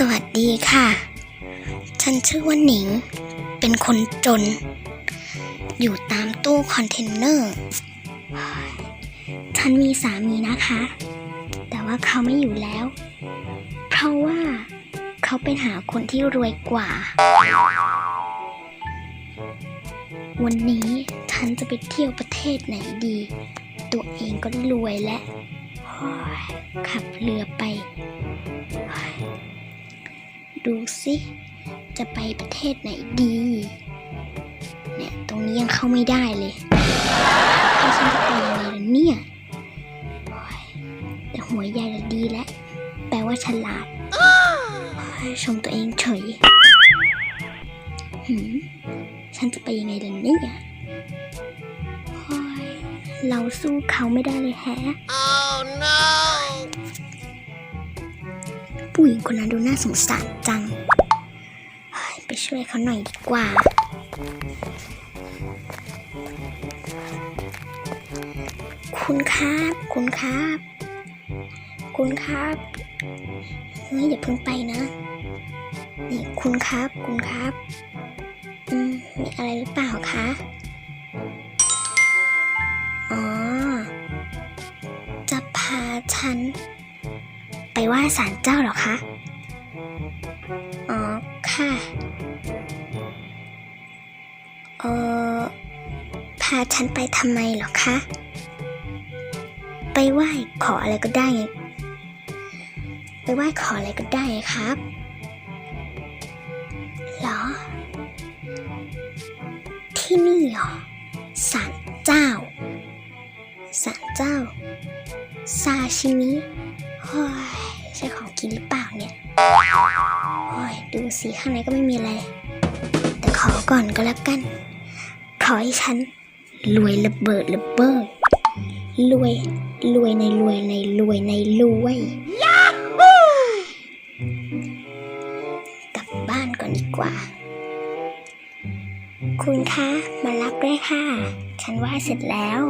สวัสดีค่ะ ฉันชื่อว่าหนิง เป็นคนจน อยู่ตามตู้คอนเทนเนอร์ ฉันมีสามีนะคะ แต่ว่าเขาไม่อยู่แล้ว เพราะว่าเขาไปหาคนที่รวยกว่า วันนี้ฉันจะไปเที่ยวประเทศไหนดี ตัวเองก็รวยและโอ้ยขับเรือไป ดูสิจะไปประเทศไหนดี เนี่ย ตรงนี้ยังเข้าไม่ได้เลยแล้ฉันจะไปยังไงล่ะเนี่ยแต่หัวใหญ่ละดีแล้วแปลว่าฉลาดโอ้ชมตัวเองเฉยหืมฉันจะไปยังไงล่ะเนี่ยโอ้ยเราสู้เขาไม่ได้เลยแฮะ Oh no! ผู้หญิงคนนั้นดูน่าสงสารจัง ไปช่วยเขาหน่อยดีกว่า คุณครับ คุณครับ คุณครับเฮ้ยอย่าเพิ่งไปนะนี่คุณครับ คุณครับ อืม มีอะไรหรือเปล่าคะ อ๋อ จะพาฉัน ไปไหว้ศาลเจ้าเหรอคะ อ๋อ ค่ะ เออพาฉันไปทำไมเหรอคะ ไปไหว้ขออะไรก็ได้ไงไปไหว้ขออะไรก็ได้ครับ หรอ ที่นี่เหรอศาลเจ้าศาลเจ้า ซาชิมิ ใช่ของกินหรือเปล่าเนี่ยโอ้ยดูสิข้างในก็ไม่มีอะไร แต่ขอก่อนก็แล้วกัน ขอให้ฉันรวยระเบิดระเบิดรวยรวยในรวยในรวยในรวยกลับบ้านก่อนดีกว่า คุณคะ มารับด้วยค่ะ ฉันว่าเสร็จแล้ว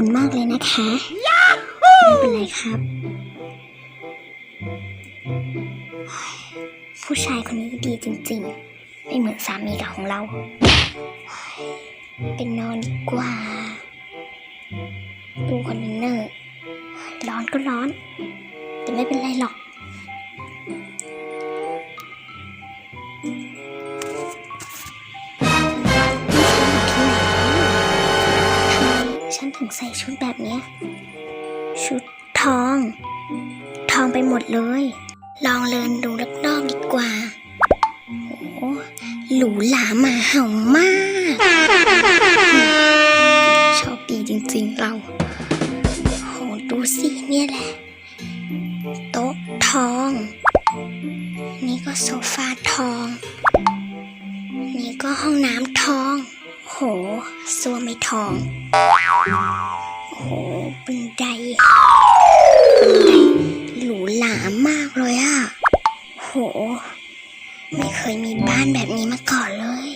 คุณมากเลยนะคะ ไม่เป็นไรครับ ผู้ชายคนนี้ดีจริงๆ ไม่เหมือนสามีกับของเรา เป็นนอนดีกว่า ดูคอนเทนเนอร์ ร้อนก็ร้อน แต่ไม่เป็นไรหรอก ชุดแบบนี้ ชุดทอง ทองไปหมดเลย ลองเลินดูรอบๆดีกว่าโอ้โหหรูหรามาเห่ามากโชคดีจริงๆเราโหดูสิเนี่ยแหละ โต๊ะทอง นี่ก็โซฟาทอง นี่ก็ห้องน้ำทอง โหซัวไม่ทอง เลยอะโห ไม่เคยมีบ้านแบบนี้มาก่อนเลย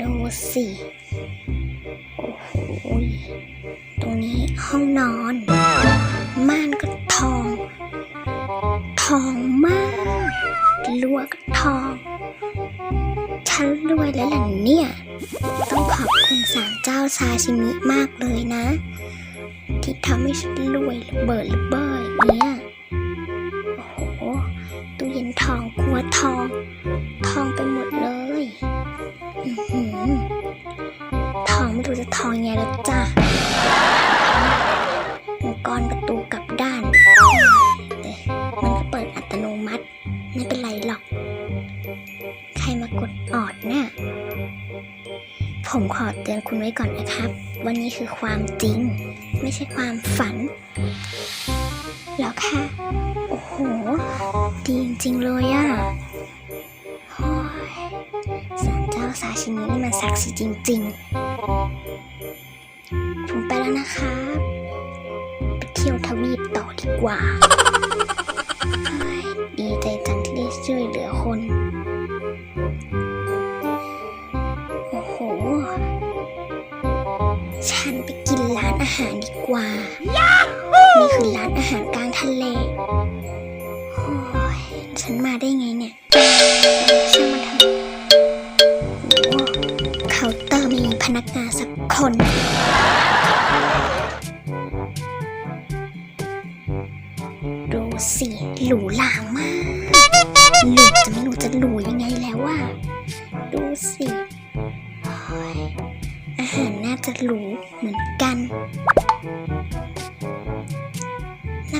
ดูสิ โอ้โห ตรงนี้ห้องนอน ม่านก็ทอง ทองมากลวกก็ทอง ฉันรวยแล้วล่ะเนี่ย ต้องขอบคุณศาลเจ้าซาชิมิมากเลยนะ ที่ทำให้ฉันรวยระเบิดระเบ้ออย่างเนี่ยโอ้โหตู้เย็น ทองครัวทอง ทองไปหมดเลยอือหือทองไม่รู้จะทองไงแล้วจ้ะมังกรประตูกลับด้าน แต่มันก็เปิดอัตโนมัติ ไม่เป็นไรหรอก ใครมากดออดเนี่ยผมขอเตือนคุณไว้ก่อนนะครับ วันนี้คือความจริง ไม่ใช่ความฝัน แล้วค่ะโอ้โห ดีจริงๆเลยอะ่ะโอ้ยสารเจ้าซาชิมินี่มันศักดิ์สิทธิ์จริงๆ ผมไปแล้วนะครับไปเที่ยวทวีปต่อดีกว่า ดีใจจังที่ได้ช่วยเหลือคน โอ้โห ฉันไปกินร้านอาหารดีกว่า นี่คือร้านอาหารกลางทะเลโอ้ยฉันมาได้ไงเนี่ยช่างมันเถอะโอ้เคาน์เตอร์มีพนักงานสักคนดูสิหรูหรามากหรูจะไม่รู้จะหรูยังไงแล้วว่า ดูสิโอ้ยอาหารน่าจะหรูเหมือนกันนั่น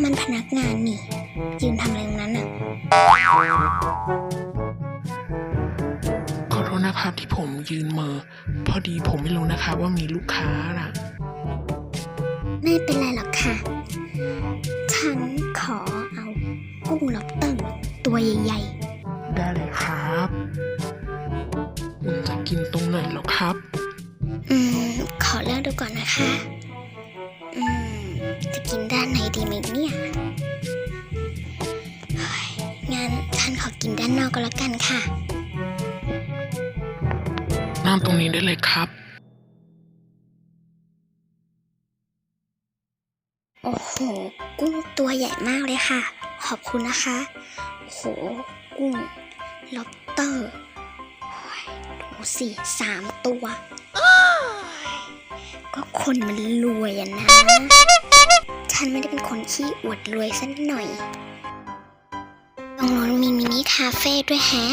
มันพนักงานนี่ ยืนทำอะไรตรงนั้นอะ ขอโทษนะครับที่ผมยืนเหมอพอดีผมไม่รู้นะครับว่ามีลูกค้าน่ะ ไม่เป็นไรหรอกค่ะ ฉันขอเอากุ้งล็อบสเตอร์ตัวใหญ่ได้เลยครับคุณจะกินตรงไหนเหรอครับ ๆ อืม ขอเลือกดูก่อนนะคะ นั่งตรงนี้ได้เลยครับ โอ้โห กุ้งตัวใหญ่มากเลยค่ะ ขอบคุณนะคะ โห กุ้งล็อบสเตอร์โอ้ยดูสิสามตัว ก็คนมันรวยอะนะ ฉันไม่ได้เป็นคนขี้อวดรวยสักหน่อย ตรงนู้นมีมินิคาเฟ่ด้วยแฮะ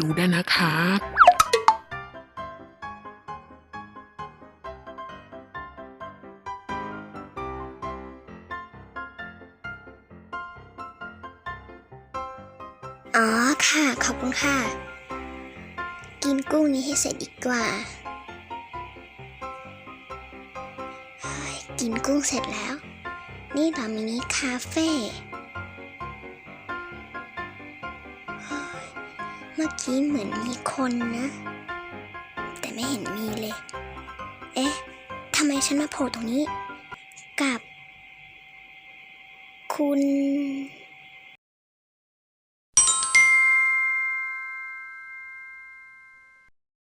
ดูได้นะครับอ๋อค่ะ ขอบคุณค่ะ กินกุ้งนี้ให้เสร็จดีกว่า กินกุ้งเสร็จแล้ว นี่เรามินิคาเฟ่ กี้เหมือนมีคนนะ แต่ไม่เห็นมีเลย เอ๊ะทำไมฉันมาโผล่ตรงนี้ กับ คุณ